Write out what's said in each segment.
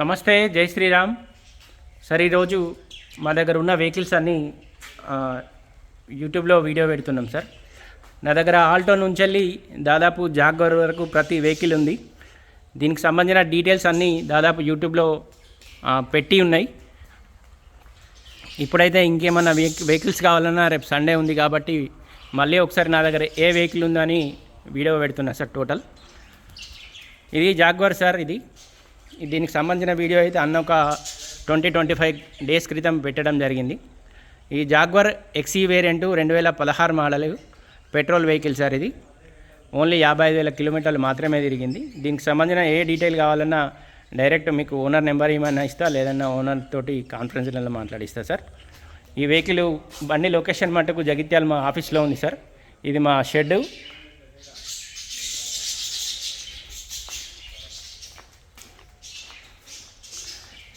నమస్తే జై శ్రీరామ్. సార్ ఈరోజు మా దగ్గర ఉన్న వెహికల్స్ అన్నీ యూట్యూబ్లో వీడియో పెడుతున్నాం సార్. నా దగ్గర ఆల్టో నుంచి వెళ్ళి దాదాపు జాగ్వర్ వరకు ప్రతి వెహికల్ ఉంది. దీనికి సంబంధించిన డీటెయిల్స్ అన్నీ దాదాపు యూట్యూబ్లో పెట్టి ఉన్నాయి. ఇప్పుడైతే ఇంకేమన్నా వెహికల్స్ కావాలన్నా రేపు సండే ఉంది కాబట్టి మళ్ళీ ఒకసారి నా దగ్గర ఏ వెహికల్ ఉందని వీడియో పెడుతున్నా సార్ టోటల్. ఇది జాగ్వర్ సార్ ఇది. దీనికి సంబంధించిన వీడియో అయితే అన్న ఒక ట్వంటీ ట్వంటీ ఫైవ్ డేస్ క్రితం పెట్టడం జరిగింది. ఈ జాగ్వర్ ఎక్సీ వేరియంట్ రెండు వేల పదహారు మోడల్ పెట్రోల్ వెహికల్ సార్ ఇది. ఓన్లీ యాభై ఐదు వేల కిలోమీటర్లు మాత్రమే తిరిగింది. దీనికి సంబంధించిన ఏ డీటెయిల్ కావాలన్నా డైరెక్ట్ మీకు ఓనర్ నెంబర్ ఏమైనా ఇస్తా లేదన్నా ఓనర్ తోటి కాన్ఫరెన్స్లలో మాట్లాడిస్తా సార్. ఈ వెహికల్ బండి లొకేషన్ మటుకు జగిత్యాల మా ఆఫీస్లో ఉంది సార్. ఇది మా షెడ్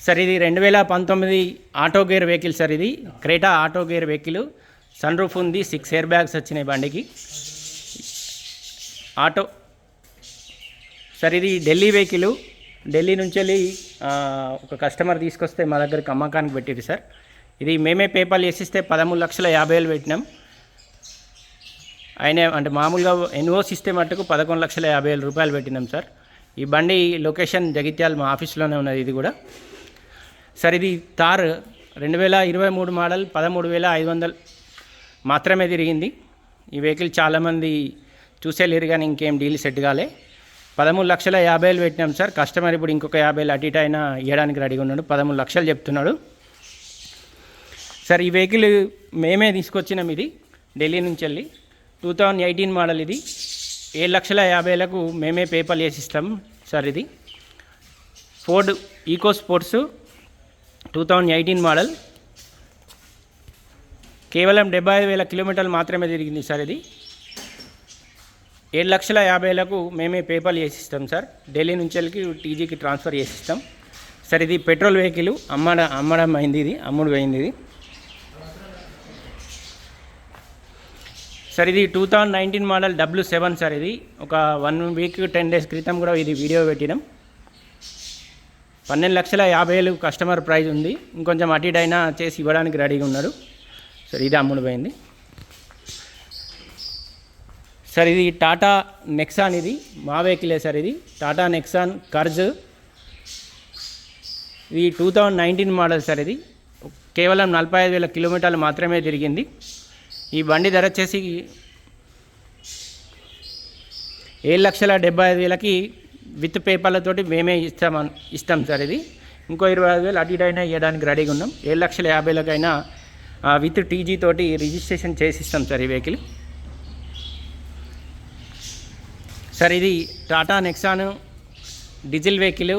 సార్ ఇది రెండు వేల పంతొమ్మిది ఆటో గేర్ వెహికల్ సార్ ఇది. Creta auto gear vehicle. Sun roof ఉంది సిక్స్ ఎయిర్ బ్యాగ్స్ వచ్చినాయి బండికి. ఆటో. సార్ ఇది ఢిల్లీ వెహికల్. ఢిల్లీ నుంచి వెళ్ళి ఒక కస్టమర్ తీసుకొస్తే మా దగ్గరికి అమ్మకానికి పెట్టింది సార్. ఇది మేమే పేపర్లు వేసిస్తే పదమూడు లక్షల యాభై వేలు పెట్టినాం. ఆయన అంటే మామూలుగా ఎన్ఓస్ ఇస్తే మట్టుకు పదకొండు లక్షల యాభై వేల రూపాయలు పెట్టినాం సార్. ఈ బండి లొకేషన్ జగిత్యాల మా ఆఫీస్లోనే ఉన్నది ఇది కూడా. సార్ ఇది తార్ రెండు వేల ఇరవై మూడు మోడల్ పదమూడు వేల ఐదు వందలు. మాత్రమే తిరిగింది. ఈ వెహికల్ చాలామంది చూసేలేరు కానీ ఇంకేం డీల్ సెట్ కాలే. పదమూడు లక్షల యాభై వేలు పెట్టినాం సార్. కస్టమర్ ఇప్పుడు ఇంకొక యాభై వేలు అటు ఇటు అయినా ఇవ్వడానికి రెడీగా ఉన్నాడు. పదమూడు లక్షలు చెప్తున్నాడు. సార్ ఈ వెహికల్ మేమే తీసుకొచ్చినాం ఇది ఢిల్లీ నుంచి వెళ్ళి. టూ థౌజండ్ ఎయిటీన్ మోడల్ ఇది. ఏడు లక్షల యాభైలకు మేమే మేమే పేపర్లు వేసిస్తాం సార్ ఇది. Ford Eco Sports two thousand eighteen model. కేవలం డెబ్బై ఐదు వేల కిలోమీటర్లు మాత్రమే తిరిగింది సార్ ఇది. ఏడు లక్షల యాభైలకు మేమే పేపర్లు చేసిస్తాం సార్. ఢిల్లీ నుంచి వెళ్ళి టీజీకి ట్రాన్స్ఫర్ చేసిస్తాం. సార్ ఇది పెట్రోల్ వెహికల్. అమ్మడ అమ్మడం అయింది ఇది. అమ్ముడు పోయింది ఇది. సార్ ఇది two thousand nineteen model W seven sir ఇది. ఒక వన్ వీక్ టెన్ డేస్ క్రితం కూడా ఇది వీడియో పెట్టినాం. పన్నెండు లక్షల యాభై వేలు కస్టమర్ ప్రైస్ ఉంది. ఇంకొంచెం అటు ఇటు అయినా చేసి ఇవ్వడానికి రెడీగా ఉన్నాడు సార్ ఇది అమ్ముడు పోయింది. సార్ ఇది టాటా నెక్సాన్ ఇది. మా వెహికలే సార్ ఇది? Tata Nexon Curvv. ఇది two thousand nineteen model sir ఇది. కేవలం నలభై ఐదు వేల కిలోమీటర్లు మాత్రమే తిరిగింది. ఈ బండి ధర వచ్చేసి ఏడు లక్షల డెబ్బై ఐదు వేలకి విత్ పేపర్లతోటి మేమే ఇస్తాం ఇస్తాం సార్ ఇది. ఇంకో ఇరవై ఐదు వేలు అటు ఇటు అయినా ఇవ్వడానికి రెడీగా ఉన్నాం. ఏడు లక్షల యాభైలకైనా విత్ టీజీ తోటి రిజిస్ట్రేషన్ చేసి ఇస్తాం సార్ ఈ వెహికల్. సార్ ఇది Tata Nexon diesel vehicle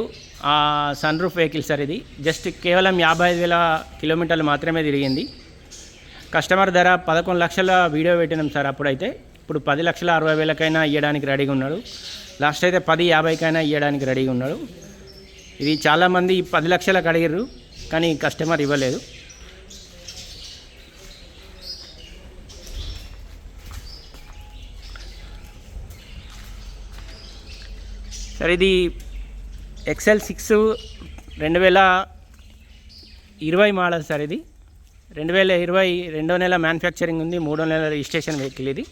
sun roof vehicle sir ఇది. జస్ట్ కేవలం యాభై ఐదు వేల కిలోమీటర్లు మాత్రమే తిరిగింది. కస్టమర్ ధర పదకొండు లక్షల వీడియో పెట్టినాం సార్ అప్పుడైతే. ఇప్పుడు పది లక్షల అరవై వేలకైనా ఇవ్వడానికి రెడీగా ఉన్నాడు. లాస్ట్ అయితే పది యాభైకైనా ఇవ్వడానికి రెడీగా ఉన్నాడు. ఇది చాలామంది పది లక్షలకు అడిగారు కానీ కస్టమర్ ఇవ్వలేదు. సార్ ఇది ఎక్సెల్ సిక్స్ రెండు వేల ఇరవై మోడల్ సార్ ఇది. రెండు వేల ఇరవై రెండో నెల మ్యానుఫ్యాక్చరింగ్ ఉంది మూడో నెల రిజిస్ట్రేషన్ వెహికల్ ఇది.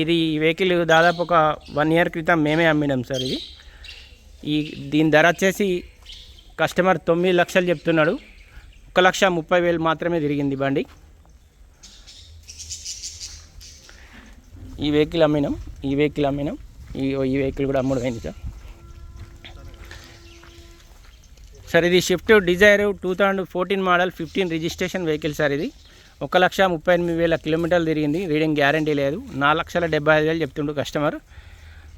ఇది ఈ వెహికల్ దాదాపు ఒక వన్ ఇయర్ క్రితం మేమే అమ్మినాం సార్ ఇది. ఈ దీని ధర వచ్చేసి కస్టమర్ తొమ్మిది లక్షలు చెప్తున్నాడు. ఒక లక్ష ముప్పై వేలు మాత్రమే తిరిగింది బండి. ఈ వెహికల్ అమ్మినాం ఈ వెహికల్ అమ్మినాం. ఈ ఈ వెహికల్ కూడా అమ్ముడైంది సార్. సార్ ఇది Swift Dzire two thousand fourteen model fifteen registration vehicle sir ఇది. ఒక లక్ష ముప్పై ఎనిమిది వేల కిలోమీటర్లు తిరిగింది. రీడింగ్ గ్యారంటీ లేదు. నాలుగు లక్షల డెబ్బై ఐదు వేలు చెప్తుండు కస్టమర్.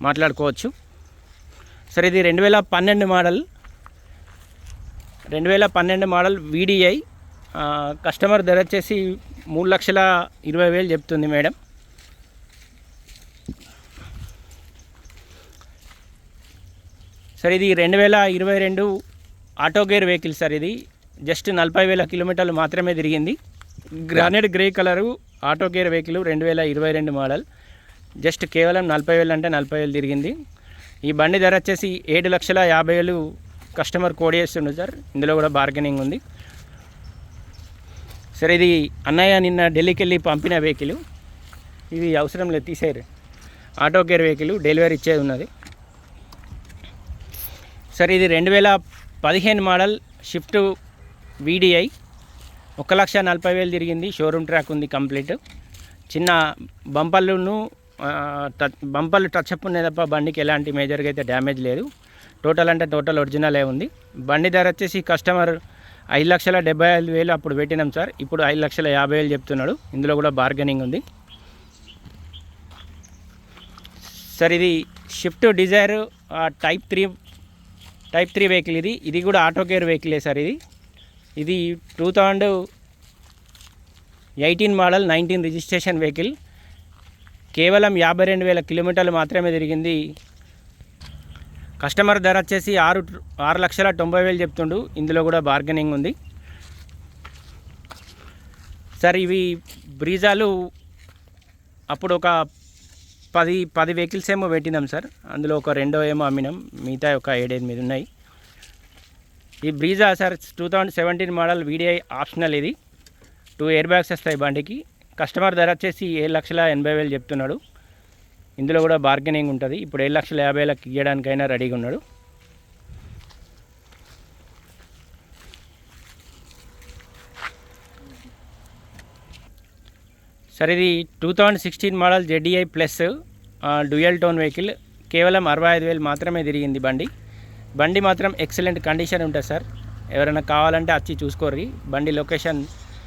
మాట్లాడుకోవచ్చు. సార్ ఇది రెండు వేల పన్నెండు మోడల్. రెండు వేల పన్నెండు మోడల్ వీడిఐ కస్టమర్ ధర వచ్చేసి మూడు లక్షల ఇరవై వేలు చెప్తుంది మేడం. సార్ ఇది రెండు వేల ఇరవై రెండు ఆటో గేర్ వెహికల్ సార్ ఇది. జస్ట్ నలభై వేల కిలోమీటర్లు మాత్రమే తిరిగింది. Granite grey colour auto gear vehicle రెండు వేల ఇరవై రెండు మోడల్. జస్ట్ కేవలం నలభై వేలు అంటే నలభై వేలు తిరిగింది. ఈ బండి ధర వచ్చేసి ఏడు లక్షల యాభై వేలు కస్టమర్ కోడ్ చేస్తుండు సార్. ఇందులో కూడా బార్గెనింగ్ ఉంది. సరే ఇది అన్నయ్య నిన్న ఢిల్లీకి వెళ్ళి పంపిన వెహికల్. ఇది అవసరం లేదు తీసేయరు. ఆటో కేర్ వెహికల్ డెలివరీ ఇచ్చేది ఉన్నది. సరే ఇది రెండు వేల పదిహేను మోడల్ షిఫ్ట్ వీడిఐ. ఒక లక్ష నలభై వేలు తిరిగింది. షోరూమ్ ట్రాక్ ఉంది కంప్లీట్. చిన్న బంపర్లను టచ్ బంపర్లు టచ్ అప్ ఉన్నాయి తప్ప బండికి ఎలాంటి మేజర్గా అయితే డ్యామేజ్ లేదు. టోటల్ అంటే టోటల్ ఒరిజినలే ఉంది. బండి ధర వచ్చేసి కస్టమర్ ఐదు లక్షల డెబ్బై ఐదు వేలు అప్పుడు పెట్టినాం సార్. ఇప్పుడు ఐదు లక్షల యాభై వేలు చెప్తున్నాడు. ఇందులో కూడా బార్గెనింగ్ ఉంది. సార్ ఇది Swift Dzire type three type three vehicle ఇది. ఇది కూడా ఆటో కేర్ వెహికలే సార్ ఇది? ఇది two thousand eighteen model nineteen registration vehicle. కేవలం యాభై రెండు వేల కిలోమీటర్లు మాత్రమే తిరిగింది. కస్టమర్ ధర వచ్చేసి ఆరు ఆరు లక్షల తొంభై వేలు చెప్తుండు. ఇందులో కూడా బార్గెనింగ్ ఉంది. సార్ ఇవి బ్రీజాలు అప్పుడు ఒక పది పది వెహికల్స్ ఏమో పెట్టినాం సార్. అందులో ఒక రెండో ఏమో అమ్మినాం. మిగతా ఒక ఏడెనిమిది ఉన్నాయి. ఈ Brezza sir two thousand seventeen model VDI optional ఇది. టూ ఎయిర్ బ్యాగ్స్ వస్తాయి బండికి. కస్టమర్ ధర వచ్చేసి ఏడు లక్షల ఎనభై వేలు చెప్తున్నాడు. ఇందులో కూడా బార్గెనింగ్ ఉంటుంది. ఇప్పుడు ఏడు లక్షల యాభై వేలకు ఇవ్వడానికైనా రెడీగా ఉన్నాడు. సార్ ఇది two thousand sixteen model ZDI plus dual tone vehicle. కేవలం అరవై ఐదు వేలు మాత్రమే తిరిగింది బండి. బండి మాత్రం ఎక్సలెంట్ కండిషన్ ఉంటుంది సార్. ఎవరైనా కావాలంటే వచ్చి చూసుకోర్రి. బండి లొకేషన్